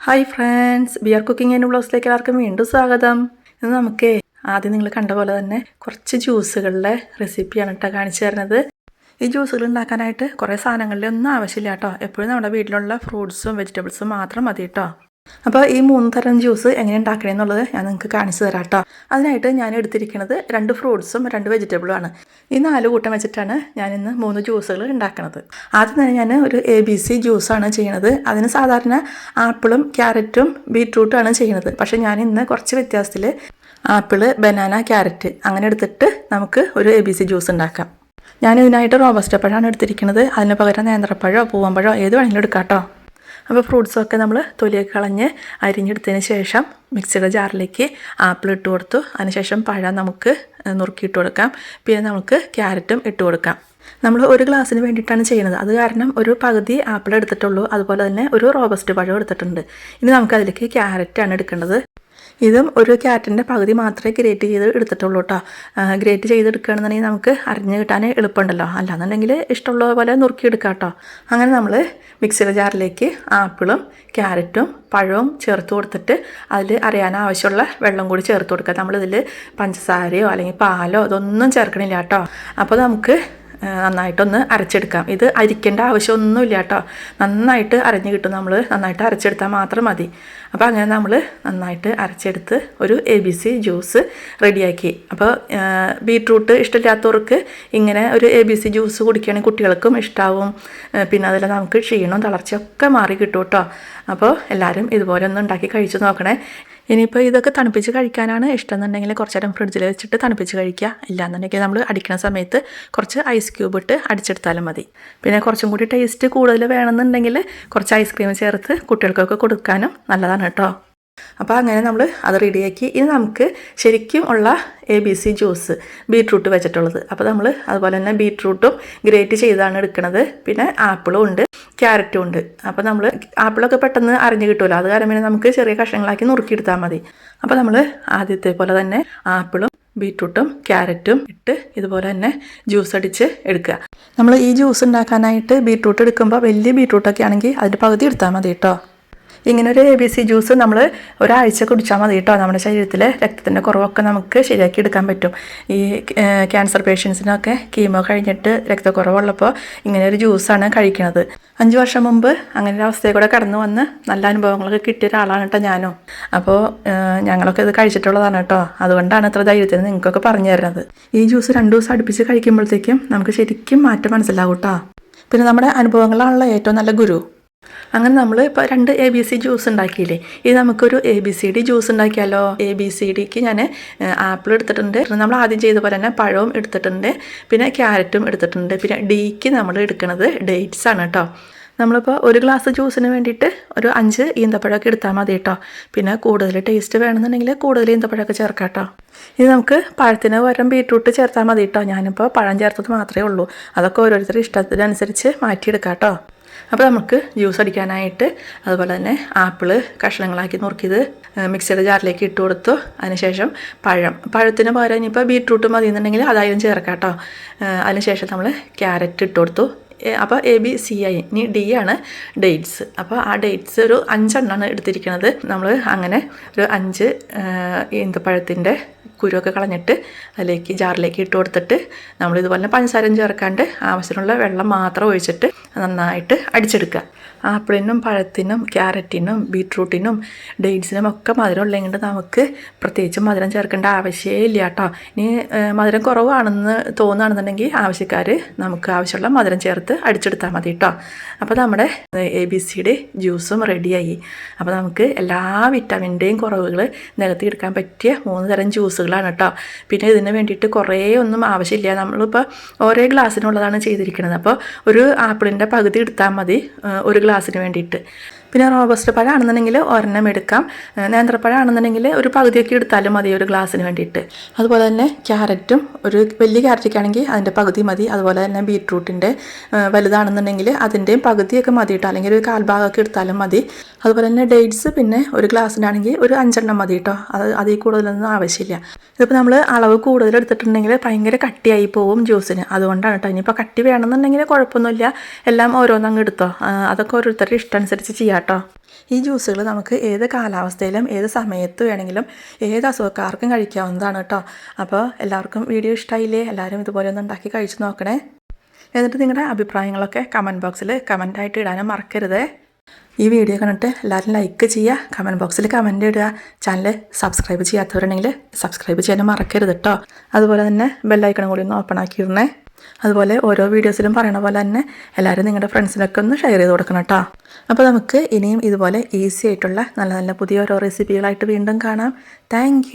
Hi friends beer cooking and ബ്ലോഗ്സിലേക്ക് എല്ലാവർക്കും വീണ്ടും സ്വാഗതം. ഇന്ന് നമുക്ക് ആദ്യം നിങ്ങൾ കണ്ട പോലെ തന്നെ കുറച്ച് ജ്യൂസുകളുടെ റെസിപ്പിയാണ് കേട്ടോ കാണിച്ചു തരുന്നത്. ഈ ജ്യൂസുകൾ ഉണ്ടാക്കാനായിട്ട് കുറേ സാധനങ്ങളിലൊന്നും ആവശ്യമില്ല കേട്ടോ എപ്പോഴും നമ്മുടെ വീട്ടിലുള്ള ഫ്രൂട്ട്സും വെജിറ്റബിൾസും മാത്രം മതി കേട്ടോ അപ്പോൾ ഈ മൂന്ന് തരം ജ്യൂസ് എങ്ങനെ ഉണ്ടാക്കണേ എന്നുള്ളത് ഞാൻ നിങ്ങൾക്ക് കാണിച്ചു തരാം കേട്ടോ. അതിനായിട്ട് ഞാൻ എടുത്തിരിക്കുന്നത് രണ്ട് ഫ്രൂട്ട്സും രണ്ട് വെജിറ്റബിളും ആണ്. ഈ നാല് കൂട്ടം വെച്ചിട്ടാണ് ഞാൻ ഇന്ന് മൂന്ന് ജ്യൂസുകൾ ഉണ്ടാക്കുന്നത് ആദ്യം തന്നെ ഞാൻ ഒരു എ ബി സി ജ്യൂസാണ് ചെയ്യണത്. അതിന് സാധാരണ ആപ്പിളും ക്യാരറ്റും ബീട്രൂട്ടുമാണ് ചെയ്യുന്നത് പക്ഷേ ഞാൻ ഇന്ന് കുറച്ച് വ്യത്യാസത്തിൽ ആപ്പിൾ ബനാന ക്യാരറ്റ് അങ്ങനെ എടുത്തിട്ട് നമുക്ക് ഒരു എ ബി സി ജ്യൂസ് ഉണ്ടാക്കാം. ഞാൻ ഇതിനായിട്ട് റോബസ്റ്റ പഴമാണ് എടുത്തിരിക്കുന്നത് അതിന് പകരം നേന്ത്രപ്പഴമോ പൂവമ്പഴമോ ഏത് വേണമെങ്കിലും എടുക്കാം കേട്ടോ. അപ്പോൾ ഫ്രൂട്ട്സൊക്കെ നമ്മൾ തൊലിയൊക്കെ കളഞ്ഞ് അരിഞ്ഞെടുത്തതിന് ശേഷം മിക്സിയുടെ ജാറിലേക്ക് ആപ്പിൾ ഇട്ട് കൊടുത്തു. അതിനുശേഷം പഴം നമുക്ക് നുറുക്കിയിട്ട് കൊടുക്കാം. പിന്നെ നമുക്ക് ക്യാരറ്റും ഇട്ട് കൊടുക്കാം. നമ്മൾ ഒരു ഗ്ലാസ്സിന് വേണ്ടിയിട്ടാണ് ചെയ്യുന്നത്. അത് കാരണം ഒരു പകുതി ആപ്പിൾ എടുത്തിട്ടുള്ളൂ. അതുപോലെ തന്നെ ഒരു റോബസ്റ്റ് പഴം എടുത്തിട്ടുണ്ട്. ഇനി നമുക്ക് അതിലേക്ക് ക്യാരറ്റാണ് എടുക്കേണ്ടത്. ഇതും ഒരു ക്യാരറ്റിന്റെ പകുതി മാത്രമേ ഗ്രേറ്റ് ചെയ്ത് എടുത്തിട്ടുള്ളൂ കേട്ടോ ഗ്രേറ്റ് ചെയ്തെടുക്കുകയാണെന്നുണ്ടെങ്കിൽ നമുക്ക് അരിഞ്ഞ് കിട്ടാൻ എളുപ്പമുണ്ടല്ലോ. അല്ലാന്നുണ്ടെങ്കിൽ ഇഷ്ടമുള്ള പോലെ നുറുക്കിയെടുക്കാം കേട്ടോ അങ്ങനെ നമ്മൾ മിക്സിയുടെ ജാറിലേക്ക് ആപ്പിളും ക്യാരറ്റും പഴവും ചേർത്ത് കൊടുത്തിട്ട് അതിൽ അറിയാൻ ആവശ്യമുള്ള വെള്ളം കൂടി ചേർത്ത് കൊടുക്കുക നമ്മളിതിൽ പഞ്ചസാരയോ അല്ലെങ്കിൽ പാലോ ഇതൊന്നും ചേർക്കണില്ല കേട്ടോ അപ്പോൾ നമുക്ക് നന്നായിട്ടൊന്ന് അരച്ചെടുക്കാം. ഇത് അരിക്കേണ്ട ആവശ്യമൊന്നുമില്ല കേട്ടോ. നന്നായിട്ട് അരഞ്ഞു കിട്ടും നമ്മൾ നന്നായിട്ട് അരച്ചെടുത്താൽ മാത്രം മതി. അപ്പോൾ അങ്ങനെ നമ്മൾ നന്നായിട്ട് അരച്ചെടുത്ത് ഒരു എ ബി സി ജ്യൂസ് റെഡിയാക്കി. അപ്പോൾ ബീട്രൂട്ട് ഇഷ്ടമില്ലാത്തവർക്ക് ഇങ്ങനെ ഒരു എ ബി സി ജ്യൂസ് കുടിക്കുകയാണെങ്കിൽ കുട്ടികൾക്കും ഇഷ്ടാവും. പിന്നെ അതിൽ നമുക്ക് ക്ഷീണവും തളർച്ചയൊക്കെ മാറി കിട്ടും കേട്ടോ. അപ്പോൾ എല്ലാവരും ഇതുപോലെ ഒന്ന് ഉണ്ടാക്കി കഴിച്ചു നോക്കണേ. ഇനിയിപ്പോൾ ഇതൊക്കെ തണുപ്പിച്ച് കഴിക്കാനാണ് ഇഷ്ടം എന്നുണ്ടെങ്കിൽ കുറച്ച് നേരം ഫ്രിഡ്ജിൽ വെച്ചിട്ട് തണുപ്പിച്ച് കഴിക്കുക. ഇല്ലാന്നുണ്ടെങ്കിൽ നമ്മൾ അടിക്കുന്ന സമയത്ത് കുറച്ച് ഐസ് ക്യൂബ് ഇട്ട് അടിച്ചെടുത്താലും മതി. പിന്നെ കുറച്ചും കൂടി ടേസ്റ്റ് കൂടുതൽ വേണമെന്നുണ്ടെങ്കിൽ കുറച്ച് ഐസ്ക്രീം ചേർത്ത് കുട്ടികൾക്കൊക്കെ കൊടുക്കാനും നല്ലതാണ് കേട്ടോ. അപ്പോൾ അങ്ങനെ നമ്മൾ അത് റെഡിയാക്കി ഇനി നമുക്ക് ശരിക്കും ഉള്ള A B C juice beetroot വെച്ചിട്ടുള്ളത്. അപ്പോൾ നമ്മൾ അതുപോലെ തന്നെ ബീട്രൂട്ടും ഗ്രേറ്റ് ചെയ്താണ് എടുക്കുന്നത് പിന്നെ ആപ്പിളും ഉണ്ട്. ക്യാരറ്റും ഉണ്ട്. അപ്പോൾ നമ്മൾ ആപ്പിളൊക്കെ പെട്ടെന്ന് അരിഞ്ഞ് കിട്ടുമല്ലോ അത് കാരണം പിന്നെ നമുക്ക് ചെറിയ കഷ്ണങ്ങളാക്കി നുറുക്കിയെടുത്താൽ മതി. അപ്പോൾ നമ്മൾ ആദ്യത്തെ പോലെ തന്നെ ആപ്പിളും ബീട്രൂട്ടും ക്യാരറ്റും ഇട്ട് ഇതുപോലെ തന്നെ ജ്യൂസ് അടിച്ച് എടുക്കുക. നമ്മൾ ഈ ജ്യൂസ് ഉണ്ടാക്കാനായിട്ട് ബീട്രൂട്ട് എടുക്കുമ്പോൾ വലിയ ബീട്രൂട്ടൊക്കെ ആണെങ്കിൽ അതിന്റെ പകുതി എടുത്താൽ മതി കേട്ടോ. ഇങ്ങനെ ഒരു എ ബി സി ജ്യൂസ് നമ്മൾ ഒരാഴ്ച കുടിച്ചാൽ മതി കേട്ടോ. നമ്മുടെ ശരീരത്തിലെ രക്തത്തിന്റെ കുറവൊക്കെ നമുക്ക് ശരിയാക്കി എടുക്കാൻ പറ്റും. ഈ ക്യാൻസർ പേഷ്യൻസിനൊക്കെ കീമോ കഴിഞ്ഞിട്ട് രക്തക്കുറവുള്ളപ്പോൾ ഇങ്ങനെ ഒരു ജ്യൂസാണ് കഴിക്കുന്നത് അഞ്ച് വർഷം മുമ്പ് അങ്ങനെ ഒരു അവസ്ഥയിൽ കൂടെ കടന്നു വന്ന് നല്ല അനുഭവങ്ങളൊക്കെ കിട്ടിയ ഒരാളാണ് കേട്ടോ ഞാനും. അപ്പോൾ ഞങ്ങളൊക്കെ ഇത് കഴിച്ചിട്ടുള്ളതാണ് കേട്ടോ. അതുകൊണ്ടാണ് ഇത്ര ധൈര്യത്തിൽ നിങ്ങൾക്കൊക്കെ പറഞ്ഞു തരുന്നത്. ഈ ജ്യൂസ് രണ്ട് ദിവസം അടുപ്പിച്ച് കഴിക്കുമ്പോഴത്തേക്കും നമുക്ക് ശരിക്കും മാറ്റം മനസ്സിലാകും കേട്ടോ. പിന്നെ നമ്മുടെ അനുഭവങ്ങളാണല്ലോ ഏറ്റവും നല്ല ഗുരു. അങ്ങനെ നമ്മൾ ഇപ്പോൾ രണ്ട് എ ബി സി ജ്യൂസ് ഉണ്ടാക്കിയില്ലേ? ഇത് നമുക്കൊരു A B C D juice ഉണ്ടാക്കിയാലോ? എ ബി സി ഡിക്ക് ഞാൻ ആപ്പിൾ എടുത്തിട്ടുണ്ട്. നമ്മൾ ആദ്യം ചെയ്ത പോലെ തന്നെ പഴവും എടുത്തിട്ടുണ്ട്. പിന്നെ ക്യാരറ്റും എടുത്തിട്ടുണ്ട്. പിന്നെ ഡിക്ക് നമ്മൾ എടുക്കുന്നത് ഡേറ്റ്സ് ആണ് കേട്ടോ നമ്മളിപ്പോൾ ഒരു ഗ്ലാസ് ജ്യൂസിന് വേണ്ടിയിട്ട് ഒരു അഞ്ച് ഈന്തപ്പഴമൊക്കെ എടുത്താൽ മതി കേട്ടോ പിന്നെ കൂടുതൽ ടേസ്റ്റ് വേണമെന്നുണ്ടെങ്കിൽ കൂടുതൽ ഈന്തപ്പഴമൊക്കെ ചേർക്കാം കേട്ടോ ഇത് നമുക്ക് പഴത്തിന് വരം ബീട്രൂട്ട് ചേർത്താൽ മതി കേട്ടോ ഞാനിപ്പോൾ പഴം ചേർത്തത് മാത്രമേ ഉള്ളൂ. അതൊക്കെ ഓരോരുത്തരുടെ ഇഷ്ടത്തിനനുസരിച്ച് മാറ്റിയെടുക്കാം കേട്ടോ അപ്പോൾ നമുക്ക് ജ്യൂസ് അടിക്കാനായിട്ട് അതുപോലെ തന്നെ ആപ്പിൾ കഷ്ണങ്ങളാക്കി നുറുക്കിയത് മിക്സിയുടെ ജാറിലേക്ക് ഇട്ട് കൊടുത്തു. അതിനുശേഷം പഴം. പഴത്തിന് പകരം ഇനിയിപ്പോൾ ബീട്രൂട്ട് മതി എന്നുണ്ടെങ്കിൽ അതായാലും ചേർക്കാം കേട്ടോ. അതിനുശേഷം നമ്മൾ ക്യാരറ്റ് ഇട്ട് കൊടുത്തു. അപ്പോൾ എ ബി സി ഐ ഇനി ഡി ആണ് ഡേറ്റ്സ് അപ്പോൾ ആ ഡേറ്റ്സ് ഒരു അഞ്ചെണ്ണമാണ് എടുത്തിരിക്കുന്നത് നമ്മൾ അങ്ങനെ ഒരു അഞ്ച് ഈന്തപ്പഴത്തിന്റെ കുരുവൊക്കെ കളഞ്ഞിട്ട് അതിലേക്ക് ജാറിലേക്ക് ഇട്ട് കൊടുത്തിട്ട് നമ്മൾ ഇതുപോലെ പഞ്ചസാരം ചേർക്കാണ്ട് ആവശ്യമുള്ള വെള്ളം മാത്രം ഒഴിച്ചിട്ട് നന്നായിട്ട് അടിച്ചെടുക്കുക. ആപ്പിളിനും പഴത്തിനും ക്യാരറ്റിനും ബീട്രൂട്ടിനും ഡേറ്റ്സിനും ഒക്കെ മധുരം ഉള്ളതുകൊണ്ട് നമുക്ക് പ്രത്യേകിച്ച് മധുരം ചേർക്കേണ്ട ആവശ്യമേ ഇല്ല കേട്ടോ ഇനി മധുരം കുറവാണെന്ന് തോന്നുകയാണെന്നുണ്ടെങ്കിൽ ആവശ്യക്കാർ നമുക്ക് ആവശ്യമുള്ള മധുരം ചേർത്ത് അടിച്ചെടുത്താൽ മതി കേട്ടോ അപ്പോൾ നമ്മുടെ എ ബി സിയുടെ ജ്യൂസും റെഡിയായി അപ്പോൾ നമുക്ക് എല്ലാ വിറ്റാമിന്റെയും കുറവുകൾ നികത്തി എടുക്കാൻ പറ്റിയ മൂന്ന് തരം ജ്യൂസുകളാണ് കേട്ടോ പിന്നെ ഇതിന് വേണ്ടിയിട്ട് കുറേ ഒന്നും ആവശ്യമില്ല. നമ്മളിപ്പോൾ ഓരോ ഗ്ലാസ്സിനുള്ളതാണ് ചെയ്തിരിക്കുന്നത് അപ്പോൾ ഒരു ആപ്പിളിന്റെ പകുതി എടുത്താൽ മതി ഒരു ഗ്ലാസ്സിന് വേണ്ടിയിട്ട്. പിന്നെ റോബസ്റ്റ് പഴമാണെന്നുണ്ടെങ്കിൽ ഒരെണ്ണം എടുക്കാം. നേന്ത്രപ്പഴമാണെന്നുണ്ടെങ്കിൽ ഒരു പകുതിയൊക്കെ എടുത്താലും മതി ഒരു ഗ്ലാസ്സിന് വേണ്ടിയിട്ട്. അതുപോലെ തന്നെ ക്യാരറ്റും ഒരു വലിയ ക്യാരറ്റൊക്കെ ആണെങ്കിൽ അതിന്റെ പകുതി മതി. അതുപോലെ തന്നെ ബീട്രൂട്ടിന്റെ വലുതാണെന്നുണ്ടെങ്കിൽ അതിന്റെയും പകുതിയൊക്കെ മതി അല്ലെങ്കിൽ ഒരു കാൽഭാഗമൊക്കെ എടുത്താലും മതി. അതുപോലെ തന്നെ ഡേറ്റ്സ് പിന്നെ ഒരു ഗ്ലാസ്സിനാണെങ്കിൽ ഒരു അഞ്ചെണ്ണം മതി കേട്ടോ അത് അതിൽ കൂടുതലൊന്നും ആവശ്യമില്ല. ഇതിപ്പോൾ നമ്മൾ അളവ് കൂടുതൽ എടുത്തിട്ടുണ്ടെങ്കിൽ ഭയങ്കര കട്ടിയായി പോവും ജ്യൂസിന്. അതുകൊണ്ടാണ് കേട്ടോ. ഇനിയിപ്പോൾ കട്ടി വേണമെന്നുണ്ടെങ്കിൽ കുഴപ്പമൊന്നുമില്ല. എല്ലാം ഓരോന്നങ്ങ് എടുത്തോ. അതൊക്കെ ഓരോരുത്തരുടെ ഇഷ്ടം അനുസരിച്ച് ചെയ്യാം കേട്ടോ. ഈ ജ്യൂസുകൾ നമുക്ക് ഏത് കാലാവസ്ഥയിലും ഏത് സമയത്ത് വേണമെങ്കിലും ഏത് അസുഖക്കാർക്കും കഴിക്കാവുന്നതാണ് കേട്ടോ. അപ്പോൾ എല്ലാവർക്കും വീഡിയോ ഇഷ്ടമായില്ലേ എല്ലാവരും ഇതുപോലെ ഒന്ന് ഉണ്ടാക്കി കഴിച്ചു നോക്കണേ. എന്നിട്ട് നിങ്ങളുടെ അഭിപ്രായങ്ങളൊക്കെ കമന്റ് ബോക്സിൽ കമന്റായിട്ട് ഇടാനും മറക്കരുതേ. ഈ വീഡിയോ കണ്ടിട്ട് എല്ലാവരും ലൈക്ക് ചെയ്യുക കമന്റ് ബോക്സിൽ കമന്റ് ഇടുക ചാനൽ സബ്സ്ക്രൈബ് ചെയ്യാത്തവരുണ്ടെങ്കിൽ സബ്സ്ക്രൈബ് ചെയ്യാനും മറക്കരുത് കേട്ടോ. അതുപോലെ തന്നെ ബെല്ലൈക്കണം കൂടി ഒന്ന് ഓപ്പൺ ആക്കിയിടണേ അതുപോലെ ഓരോ വീഡിയോസിലും പറയണ പോലെ തന്നെ എല്ലാവരും നിങ്ങളുടെ ഫ്രണ്ട്സിനൊക്കെ ഒന്ന് ഷെയർ ചെയ്ത് കൊടുക്കണം കേട്ടോ അപ്പോൾ നമുക്ക് ഇനിയും ഇതുപോലെ ഈസി ആയിട്ടുള്ള നല്ല നല്ല പുതിയ ഓരോ റെസിപ്പികളായിട്ട് വീണ്ടും കാണാം. താങ്ക്